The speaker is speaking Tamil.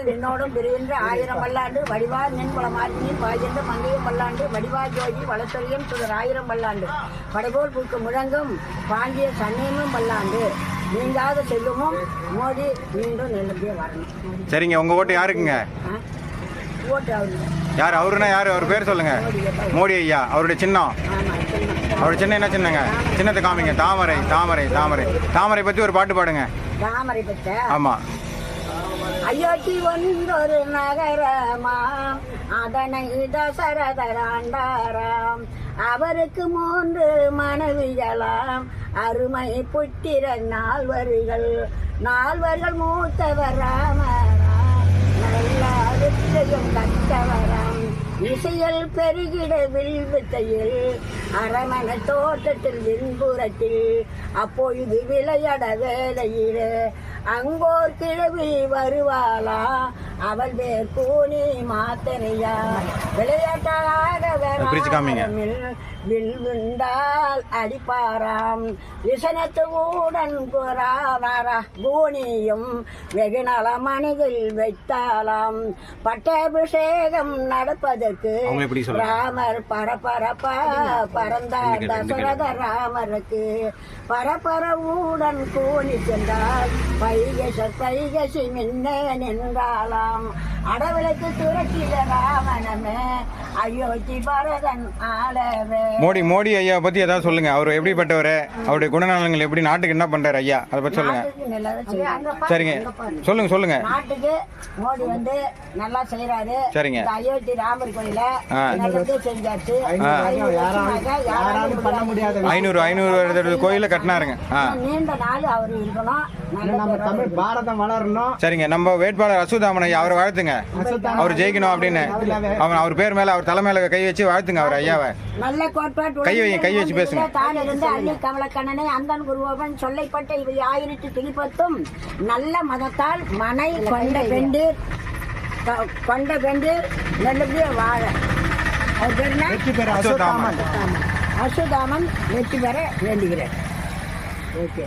நின்னோடும் பிரிகின்ற ஆயிரம் பல்லாண்டு வடிவா நின் குளமாற்றினின் வாய்கின்ற மங்கையும் பல்லாண்டு வடிவா ஜோதி வளத்தொழியும் சுடர் ஆயிரம் பல்லாண்டு படைபோல் பூக்கு முழங்கும் பாண்டிய சன்னியமும் பல்லாண்டு நீங்காத செல்வமும் மோடி மீண்டும் நல்லபடியாக வரணும். சரிங்க உங்க ஓட்டு யாருக்குங்க? ஆ? ஓட்டு அவரு. யார் அவருன்னா யார்? அவர் பேர் சொல்லுங்க. மோடி ஐயா. அவருடைய சின்னம். அவருடைய சின்னம் என்ன சின்னங்க? சின்னத்தை காமிங்க. தாமரை தாமரை தாமரை. தாமரை பத்தி ஒரு பாட்டு பாடுங்க. தாமரை பற்ற ஆமா. அயோத்தி ஒன்றொரு நகரமாம் அதனை தசரதராண்டாராம். அவருக்கு மூன்று மனைவிகளாம். அருமை புத்திர நால்வர்கள். நால்வர்கள் மூத்தவர் ராமராம். நல்லா வித்தையும் கற்றவராம். இசையில் பெருகிட வில்வித்தையில் அரமண தோட்டத்தில் விண்புறத்தில் அப்பொழுது விளையாட வேலையிலே அங்கோர் கிழவி வருவாளா? அவள் பேர் கூனி மாத்தனையா விளையாட்டாக பிரிச்சு காமிங்க. வராமல் வில் விண்டால் அடிப்பாராம். விசனத்து ஊடன் புறாவாரா பூனியும் வெகு நல மனதில் வைத்தாலாம் பட்டாபிஷேகம் நடப்பதற்கு? ராமர் பரபரப்பா பறந்தார் தசரத ராமருக்கு. பரபரவுடன் கூலி சென்றால் பைகசர் பைகசி மின்ன நின்றாளாம். um, அடவிளக்கு துரக்கிட ராமனமே அயோத்தி பரதன் ஆளவே. மோடி மோடி ஐயா பத்தி ஏதாவது சொல்லுங்க. அவர் எப்படிப்பட்டவர்? அவருடைய குணநலங்கள் எப்படி? நாட்டுக்கு என்ன பண்றாரு ஐயா? அதை பத்தி சொல்லுங்க. சரிங்க. சொல்லுங்க சொல்லுங்க. நாட்டுக்கு மோடி வந்து நல்லா செய்யறாரு சரிங்க. அயோத்தி ராமர் கோயில செஞ்சாச்சு. ஐநூறு வருஷமாக யாராலும் பண்ண முடியாது ஐநூறு கோயில கட்டினாருங்க. ஆ. நீண்ட நாள் அவர் இருக்கணும். நல்ல நம்ம தமிழ் பாரதம் வளரணும். சரிங்க. நம்ம வேட்பாளர் அசுதாமன் ஐயா அவரை வாழ்த்துங்க. அவர் ஜெயிக்கணும் அப்படின்னு. அவன் அவர் பேர் மேல அவர் தலை மேல கை வச்சு வாழ்த்துங்க அவர் ஐயாவை. கை வைங்க, கை வச்சு பேசுங்க. அள்ளி கமலக்கண்ணனை அந்தன் குருவன் சொல்லைப்பட்ட இவை ஆயிரத்தி திணிப்பத்தும் நல்ல மதத்தால் மனை கொண்ட க- கொண்ட பெண்டீர் நல்லபடியா வாழ. அவர் பேர் என்ன? வெற்றி பெற அசுதாமன். அசுதாமன் வெற்றி பெற வேண்டுகிறேன். ஓகே.